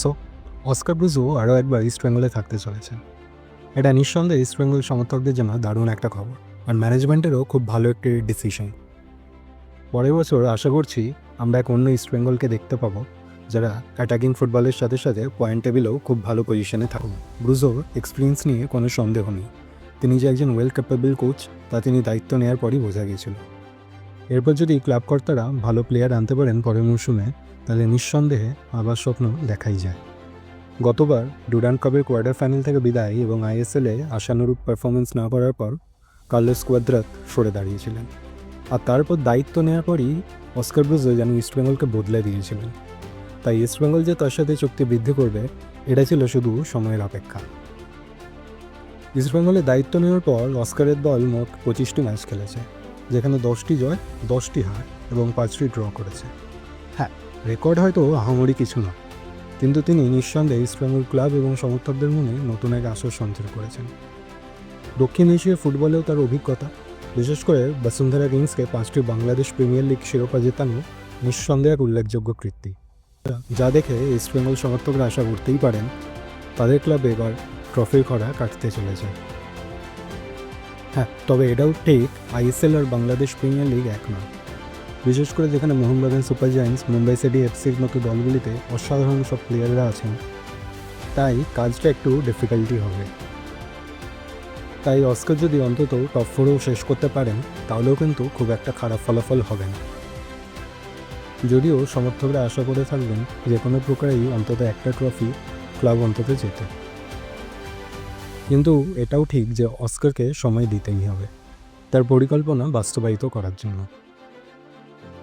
So Oscar Bruzon আরও একবার ইস্টবেঙ্গলে থাকতে চলেছেন। এটা নিঃসন্দেহে ইস্টবেঙ্গল সমর্থকদের জন্য দারুণ একটা খবর আর ম্যানেজমেন্টেরও খুব ভালো একটি ডিসিশন পরের বছর আশা করছি আমরা এক অন্য ইস্টবেঙ্গলকে দেখতে পাবো, যারা অ্যাটাকিং ফুটবলের সাথে সাথে পয়েন্ট টেবিলেও খুব ভালো পজিশনে থাকুন ব্রুজোর এক্সপিরিয়েন্স নিয়ে কোনো সন্দেহ নেই। তিনি যে একজন ওয়েল ক্যাপেবল কোচ তা তিনি দায়িত্ব নেওয়ার পরই বোঝা গিয়েছিল এরপর যদি ক্লাব কর্তারা ভালো প্লেয়ার আনতে পারেন পরের মরশুমে তাহলে নিঃসন্দেহে আবার স্বপ্ন দেখাই যায়। গতবার ডুরান্ড কাপের কোয়ার্টার ফাইনাল থেকে বিদায় এবং আইএসএলে আশানুরূপ পারফরমেন্স না করার পর কার্লোস কোয়াদ্রাত সরে দাঁড়িয়েছিলেন। আর তারপর দায়িত্ব নেওয়ার পরই অস্কার ব্রুজো যেন ইস্টবেঙ্গলকে বদলে দিয়েছিলেন। তাই ইস্টবেঙ্গল যে তার সাথে চুক্তি বৃদ্ধি করবে, এটা ছিল শুধু সময়ের অপেক্ষা। ইস্টবেঙ্গলের দায়িত্ব নেওয়ার পর অস্কারের দল মোট পঁচিশটি ম্যাচ খেলেছে, যেখানে দশটি জয়, দশটি হার এবং পাঁচটি ড্র করেছে। হ্যাঁ রেকর্ড হয়তো আহামরি কিছু না, কিন্তু তিনি নিঃসন্দেহে ইস্টবেঙ্গল ক্লাব এবং সমর্থকদের মনে নতুন এক আসর সঞ্চার করেছেন। দক্ষিণ এশিয়ার ফুটবলেও তার অভিজ্ঞতা, বিশেষ করে বসুন্ধরা কিংসকে পাঁচটি বাংলাদেশ প্রিমিয়ার লিগ শিরোপা জেতানো নিঃসন্দেহে এক উল্লেখযোগ্য কীর্তি। যা দেখে ইস্টবেঙ্গল সমর্থকরা আশা করতেই পারেন তাদের ক্লাবে এবার ট্রফির খরা কাটতে চলেছে। হ্যাঁ তবে এটাও ঠিক, আইএসএল আর বাংলাদেশ প্রিমিয়ার লিগ এক না বিশেষ করে যেখানে Mohammedan super giants, Mumbai city এফসির মতো দলগুলিতে অসাধারণ সব প্লেয়াররা আছেন, তাই কাজটা একটু ডিফিকাল্টি হবে। তাই অস্কার যদি অন্তত টপ ফোরেও শেষ করতে পারেন, তাহলেও কিন্তু খুব একটা খারাপ ফলাফল হবে না। যদিও সমর্থকরা আশা করে থাকবেন, যে কোনো প্রকারেই অন্তত একটা ট্রফি ক্লাব অন্তত যেতে কিন্তু এটাও ঠিক যে অস্কারকে সময় দিতেই হবে। তার পরিকল্পনা বাস্তবায়িত করার জন্য।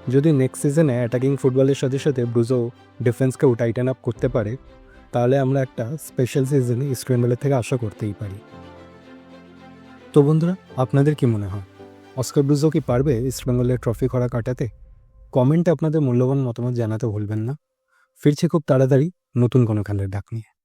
যদি নেক্সট সিজনে অ্যাটাকিং ফুটবলের সাথে সাথে ব্রুজো ডিফেন্সকেও টাইটেন আপ করতে পারে, তাহলে আমরা একটা স্পেশাল সিজনে ইস্টবেঙ্গলের থেকে আশা করতেই পারি। তো বন্ধুরা, আপনাদের কি মনে হয়? অস্কার ব্রুজো কি পারবে ইস্টবেঙ্গলের ট্রফি খরা কাটাতে? কমেন্টে আপনাদের মূল্যবান মতামত জানাতে ভুলবেন না। ফিরছে খুব তাড়াতাড়ি নতুন কোনো খেলার ডাক নিয়ে।